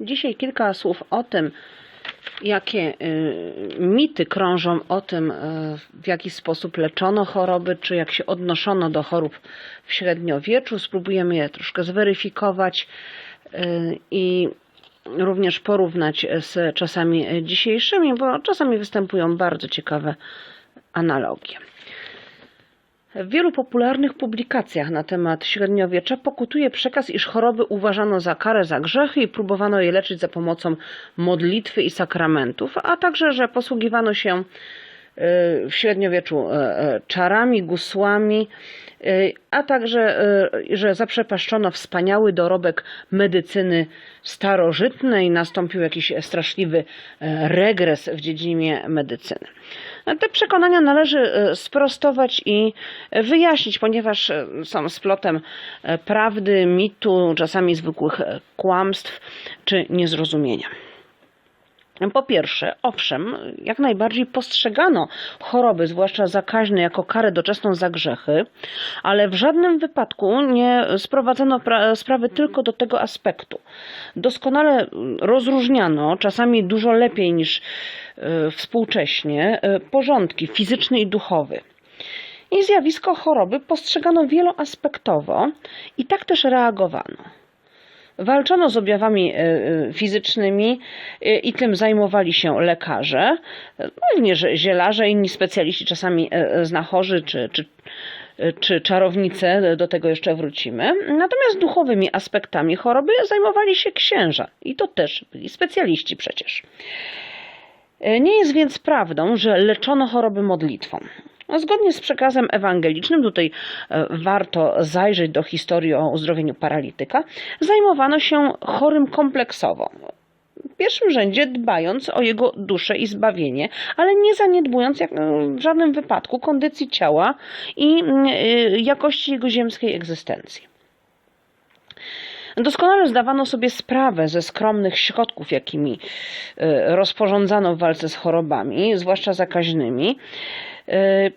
Dzisiaj kilka słów o tym, jakie y, mity krążą o tym, y, w jaki sposób leczono choroby, czy jak się odnoszono do chorób w średniowieczu. Spróbujemy je troszkę zweryfikować y, i również porównać z czasami dzisiejszymi, bo czasami występują bardzo ciekawe analogie. W wielu popularnych publikacjach na temat średniowiecza pokutuje przekaz, iż choroby uważano za karę za grzechy i próbowano je leczyć za pomocą modlitwy i sakramentów, a także, że posługiwano się y, w średniowieczu y, y, czarami, gusłami, a także, że zaprzepaszczono wspaniały dorobek medycyny starożytnej, nastąpił jakiś straszliwy e, regres w dziedzinie medycyny. No, Te przekonania należy e, sprostować i wyjaśnić, ponieważ e, są splotem e, prawdy, mitu, czasami zwykłych e, kłamstw czy niezrozumienia. Po pierwsze, owszem, jak najbardziej postrzegano choroby, zwłaszcza zakaźne, jako karę doczesną za grzechy, ale w żadnym wypadku nie sprowadzano pra- sprawy tylko do tego aspektu. Doskonale rozróżniano, czasami dużo lepiej niż e, współcześnie, e, porządki fizyczny i duchowy. I zjawisko choroby postrzegano wieloaspektowo i tak też reagowano. Walczono z objawami e, e, fizycznymi e, i tym zajmowali się lekarze, również zielarze, inni specjaliści, czasami znachorzy czy, czy, czy czarownice, do tego jeszcze wrócimy. Natomiast duchowymi aspektami choroby zajmowali się księża i to też byli specjaliści przecież. Nie jest więc prawdą, że leczono choroby modlitwą. Zgodnie z przekazem ewangelicznym, tutaj e, warto zajrzeć do historii o uzdrowieniu paralityka, zajmowano się chorym kompleksowo. W pierwszym rzędzie dbając o jego duszę i zbawienie, ale nie zaniedbując jak, w żadnym wypadku kondycji ciała i mm, y, jakości jego ziemskiej egzystencji. Doskonale zdawano sobie sprawę ze skromnych środków, jakimi e, rozporządzano w walce z chorobami, zwłaszcza zakaźnymi. E,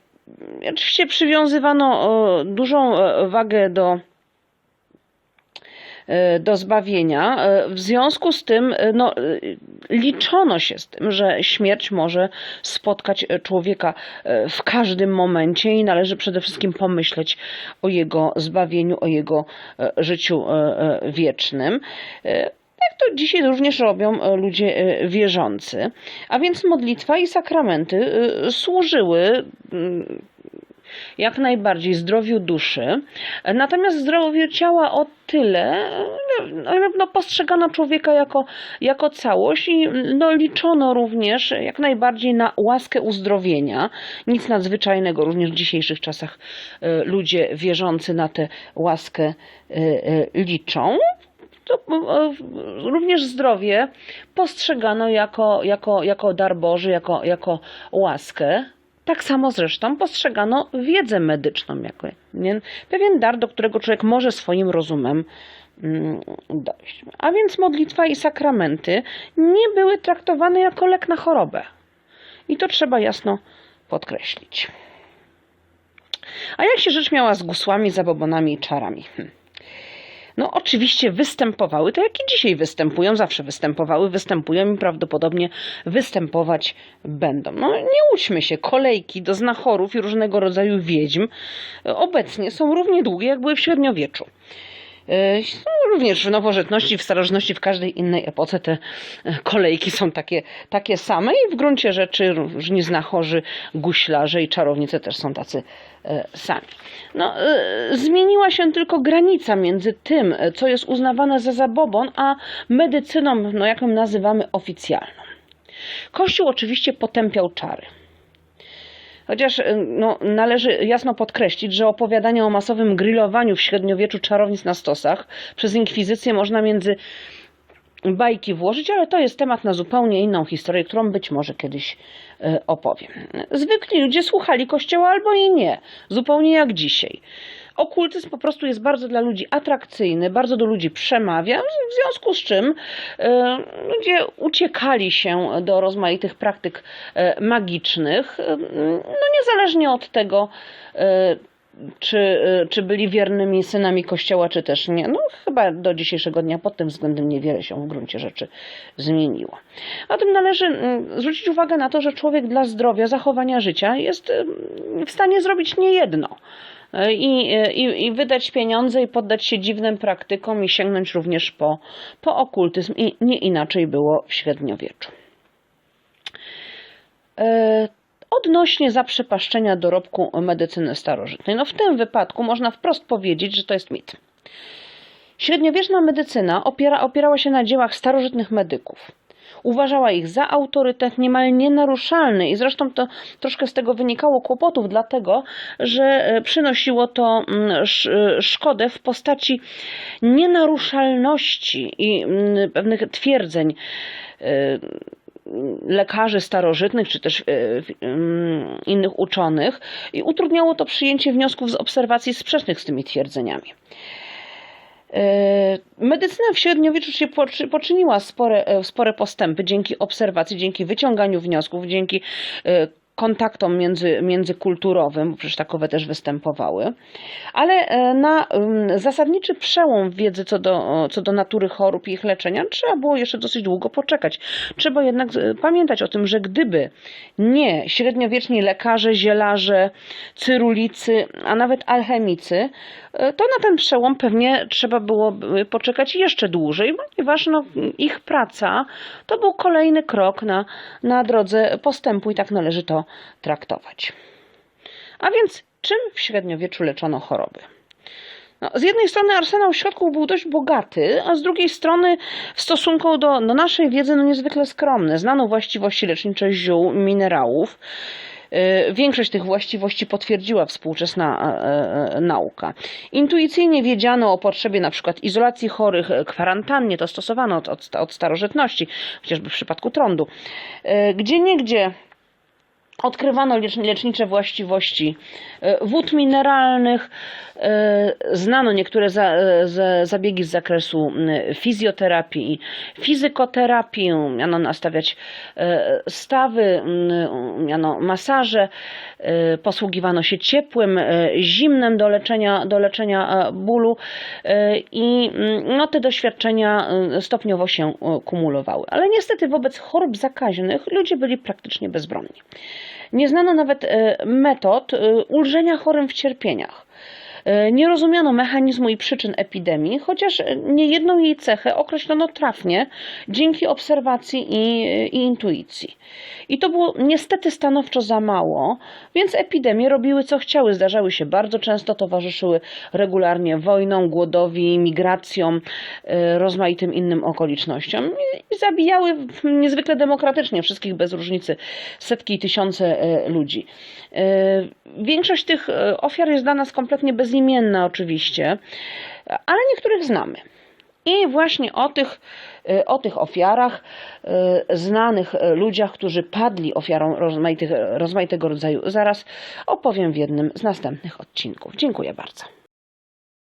Oczywiście przywiązywano dużą e, wagę do e, do zbawienia. E, W związku z tym no, liczono się z tym, że śmierć może spotkać człowieka w każdym momencie i należy przede wszystkim pomyśleć o jego zbawieniu, o jego życiu wiecznym. Jak to dzisiaj również robią e, ludzie e, wierzący. A więc modlitwa i sakramenty e, służyły mm, jak najbardziej zdrowiu duszy, natomiast zdrowiu ciała o tyle, no, no, postrzegano człowieka jako, jako całość i no, liczono również jak najbardziej na łaskę uzdrowienia. Nic nadzwyczajnego, również w dzisiejszych czasach ludzie wierzący na tę łaskę liczą. To e, również zdrowie postrzegano jako, jako, jako dar Boży, jako, jako łaskę. Tak samo zresztą postrzegano wiedzę medyczną jako nie, pewien dar, do którego człowiek może swoim rozumem mm, dojść. A więc modlitwa i sakramenty nie były traktowane jako lek na chorobę. I to trzeba jasno podkreślić. A jak się rzecz miała z gusłami, zabobonami i czarami? No, oczywiście występowały, tak jak i dzisiaj występują, zawsze występowały, występują i prawdopodobnie występować będą. No, nie łudźmy się, kolejki do znachorów i różnego rodzaju wiedźm e, obecnie są równie długie, jak były w średniowieczu. Również w nowożytności, w starożytności, w każdej innej epoce te e, kolejki są takie, takie same i w gruncie rzeczy różni znachorzy, guślarze i czarownice też są tacy e, sami. No, e, zmieniła się tylko granica między tym, co jest uznawane za zabobon, a medycyną, no, jak ją nazywamy, oficjalną. Kościół oczywiście potępiał czary. Chociaż y, no, należy jasno podkreślić, że opowiadania o masowym grillowaniu w średniowieczu czarownic na stosach przez inkwizycję można między bajki włożyć, ale to jest temat na zupełnie inną historię, którą być może kiedyś y, opowiem. Zwykli ludzie słuchali kościoła albo i nie, zupełnie jak dzisiaj. Okultyzm po prostu jest bardzo dla ludzi atrakcyjny, bardzo do ludzi przemawia, w związku z czym y, ludzie uciekali się do rozmaitych praktyk y, magicznych, y, no niezależnie od tego, czy, e, czy byli wiernymi synami Kościoła, czy też nie. No chyba do dzisiejszego dnia pod tym względem niewiele się w gruncie rzeczy zmieniło. A tym należy zwrócić uwagę na to, że człowiek dla zdrowia, zachowania życia jest w stanie zrobić niejedno. E, I, i, I wydać pieniądze i poddać się dziwnym praktykom i sięgnąć również po, po okultyzm. I nie inaczej było w średniowieczu. E, Odnośnie zaprzepaszczenia dorobku medycyny starożytnej. No w tym wypadku można wprost powiedzieć, że to jest mit. Średniowieczna medycyna opiera, opierała się na dziełach starożytnych medyków. Uważała ich za autorytet niemal nienaruszalny i zresztą to troszkę z tego wynikało kłopotów, dlatego że e, przynosiło to mm, e, szkodę w postaci nienaruszalności i mm, pewnych twierdzeń e, lekarzy starożytnych, czy też mm, innych uczonych i utrudniało to przyjęcie wniosków z obserwacji sprzecznych z tymi twierdzeniami. E, Medycyna w średniowieczu się poczy- poczyniła spore, e, spore postępy dzięki obserwacji, dzięki wyciąganiu wniosków, dzięki e, kontaktom między, międzykulturowym, bo przecież takowe też występowały, ale e, na zasadniczy przełom wiedzy co do, co do natury chorób i ich leczenia trzeba było jeszcze dosyć długo poczekać. Trzeba jednak e, pamiętać o tym, że gdyby nie średniowieczni lekarze, zielarze, cyrulicy, a nawet alchemicy, e, to na ten przełom pewnie trzeba było poczekać jeszcze dłużej, ponieważ no, ich praca to był kolejny krok na, na drodze postępu i tak należy to traktować. A więc czym w średniowieczu leczono choroby? No, z jednej strony arsenał środków był dość bogaty, a z drugiej strony w stosunku do, do naszej wiedzy no, niezwykle skromny. Znano właściwości lecznicze ziół, minerałów. Yy, Większość tych właściwości potwierdziła współczesna e, e, nauka. Intuicyjnie wiedziano o potrzebie na przykład izolacji chorych, e, kwarantannie, to stosowano od, od, od starożytności, chociażby w przypadku trądu. Gdzie niegdzie Odkrywano lecz- lecznicze właściwości e, wód mineralnych, e, znano niektóre za, e, za, zabiegi z zakresu fizjoterapii i fizykoterapii, miano nastawiać stawy, miano masaże, posługiwano się ciepłym, zimnem do leczenia, do leczenia bólu i no, te doświadczenia stopniowo się kumulowały. Ale niestety wobec chorób zakaźnych ludzie byli praktycznie bezbronni. Nie znano nawet e, metod e, ulżenia chorym w cierpieniach. E, Nie rozumiano mechanizmu i przyczyn epidemii, chociaż niejedną jej cechę określono trafnie dzięki obserwacji i, i intuicji. I to było niestety stanowczo za mało, więc epidemie robiły co chciały. Zdarzały się bardzo często, towarzyszyły regularnie wojnom, głodowi, migracjom, e, rozmaitym innym okolicznościom i- zabijały niezwykle demokratycznie wszystkich bez różnicy setki i tysiące e, ludzi. E, Większość tych e, ofiar jest dla nas kompletnie bezimienna oczywiście, ale niektórych znamy. I właśnie o tych, e, o tych ofiarach, e, znanych e, ludziach, którzy padli ofiarą rozmaitego rodzaju zaraz, opowiem w jednym z następnych odcinków. Dziękuję bardzo.